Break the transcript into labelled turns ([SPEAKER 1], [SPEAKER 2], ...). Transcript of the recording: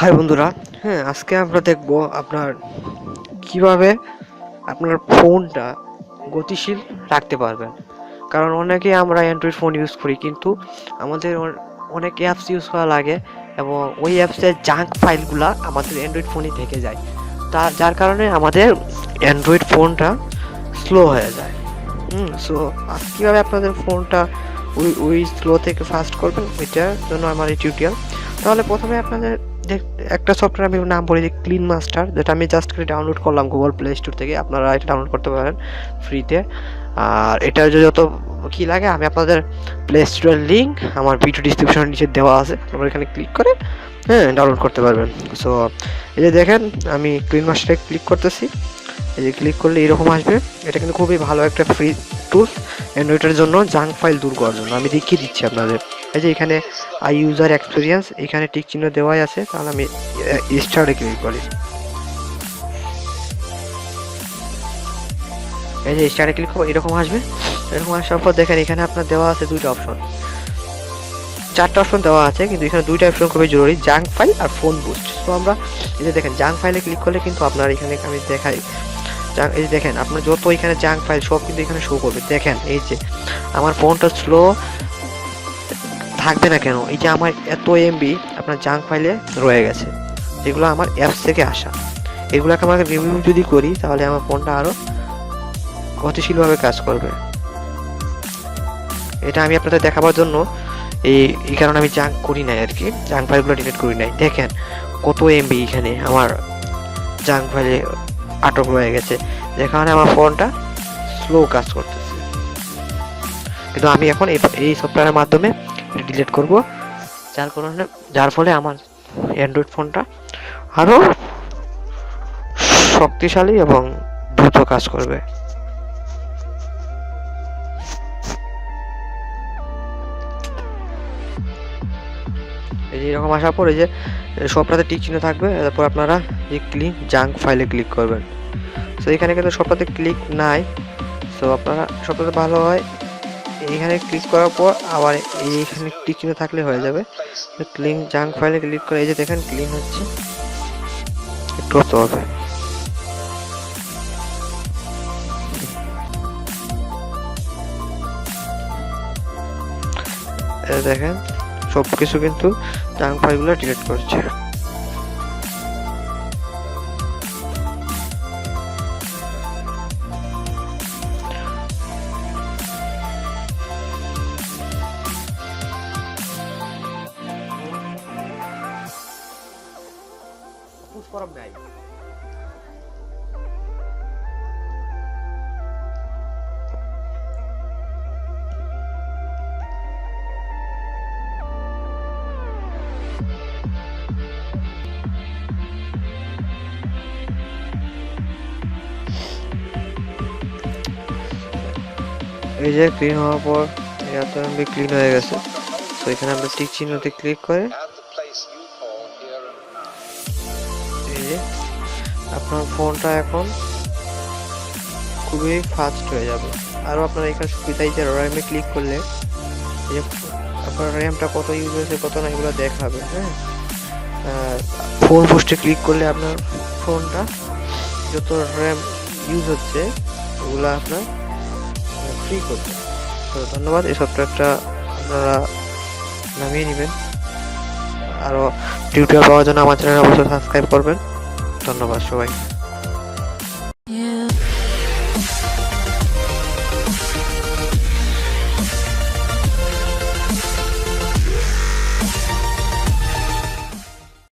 [SPEAKER 1] High বন্ধুরা। হ্যাঁ আজকে আমরা দেখব আপনার কীভাবে আপনার ফোনটা গতিশীল রাখতে পারবেন। কারণ অনেকে আমরা অ্যান্ড্রয়েড ফোন ইউজ করি, কিন্তু আমাদের অনেক অ্যাপস ইউজ করা লাগে এবং ওই অ্যাপসের জাঙ্ক ফাইলগুলা আমাদের অ্যান্ড্রয়েড ফোনে থেকে যায়। তা যার কারণে আমাদের অ্যান্ড্রয়েড ফোনটা স্লো হয়ে যায়। হুম সো কীভাবে আপনাদের ফোনটা ওই ওই স্লো থেকে ফাস্ট করবেন, ওইটার জন্য আমার এই টিউটোরিয়াল তাহলে প্রথমে আপনাদের একটা সফটওয়্যার আমি নাম বলি যে ক্লিন মাস্টার যেটা আমি জাস্ট করে ডাউনলোড করলাম গুগল প্লে স্টোর থেকে। আপনারা এটা ডাউনলোড করতে পারেন ফ্রিতে আর এটার যত কী লাগে, আমি আপনাদের প্লে স্টোরের লিঙ্ক আমার ভিডিও ডিসক্রিপশনের নিচে দেওয়া আছে। আপনারা এখানে ক্লিক করে হ্যাঁ ডাউনলোড করতে পারবেন। সো এই যে দেখেন, আমি ক্লিন মাস্টারে ক্লিক করতেছি। এই যে ক্লিক করলে এরকম আসবে। এটা কিন্তু খুবই ভালো একটা ফ্রি টুলস অ্যান্ড্রয়েডের জন্য জাঙ্ক ফাইল দূর করার জন্য। আমি দেখিয়ে দিচ্ছি আপনাদের। এই যে এখানে আই ইউজার এক্সপিরিয়েন্স এখানে টিক চিহ্ন দেওয়াই আছে, তাহলে আমি স্টার্টে ক্লিক করি। এই যে স্টার্টে ক্লিক করব, এরকম আসবে। এরকম আসার পর দেখেন, এখানে আপনার দেওয়া আছে দুইটা অপশন চারটা অপশন দেওয়া আছে, কিন্তু এখানে দুইটা অপশন খুবই জরুরি জাঙ্ক ফাইল আর ফোন বুস্ট তো আমরা, এই যে দেখেন জাঙ্ক ফাইলে ক্লিক করলে কিন্তু আপনার এখানে আমি দেখাই। এই যে দেখেন, আপনার যত এখানে জাঙ্ক ফাইল সব কিন্তু এখানে শো করবে। দেখেন, এই যে আমার ফোনটা স্লো থাকবে না কেন? এই যে আমার এত এমবি আপনার জাঙ্ক ফাইলে রয়ে গেছে। যেগুলো আমার অ্যাপস থেকে আসা। এগুলোকে আমাকে রিভিউ যদি করি, তাহলে আমার ফোনটা আরও গতিশীলভাবে কাজ করবে। এটা আমি আপনাদের দেখাবার জন্য এই এই কারণে আমি জাঙ্ক করি নাই আর কি জাঙ্ক ফাইলগুলো ডিলিট করি নাই। দেখেন, কত এমবি এখানে আমার জাঙ্ক ফাইলে আটক হয়ে গেছে। যে কারণে আমার ফোনটা স্লো কাজ করতেছে। কিন্তু আমি এখন এই সফটওয়্যারের মাধ্যমে ডিলিট করব। যার কারণে যার ফলে আমার অ্যান্ড্রয়েড ফোনটা আরও শক্তিশালী এবং দ্রুত কাজ করবে। এই যে এরকম আসার পরে যে সবটাতে টিক চিহ্ন থাকবে, তারপর আপনারা এই ক্লিক জাঙ্ক ফাইলে ক্লিক করবেন। সো এখানে কিন্তু সবটাতে ক্লিক নাই। সো আপনারা সবটাতে ভালো হয়। এইখানে ক্লিক করার পর আবার এইখানে টিক চিহ্ন থাকলে হয়ে যাবে। ক্লিন জাঙ্ক ফাইলে ক্লিক করে, এই যে দেখেন ক্লিন হচ্ছে। একটু হবে। এই দেখেন। সব কিছু কিন্তু জাঙ্ক ফাইলগুলো ডিলিট করছে। এই যে ক্লিন হওয়ার পর এত এমবি ক্লিন হয়ে গেছে। তো এখানে আমরা টিক চিহ্নতে ক্লিক করে এই যে আপনার ফোনটা এখন খুবই ফাস্ট হয়ে যাবে। আরও আপনার এখানে সুবিধাই যে র্যামে ক্লিক করলে এই যে আপনার র্যামটা কত ইউজ হয়েছে, কত না এগুলো দেখাবে হ্যাঁ? ফোন পোস্টে ক্লিক করলে আপনার ফোনটা যত র্যাম ইউজ হচ্ছে, ওগুলো আপনার ফ্রি করবে। তো ধন্যবাদ, এই সফটওয়্যারটা আপনারা নামিয়ে নেবেন। আরও টিউটোরিয়াল পাওয়ার জন্য আমার চ্যানেল অবশ্যই সাবস্ক্রাইব করবেন। ধন্যবাদ সবাই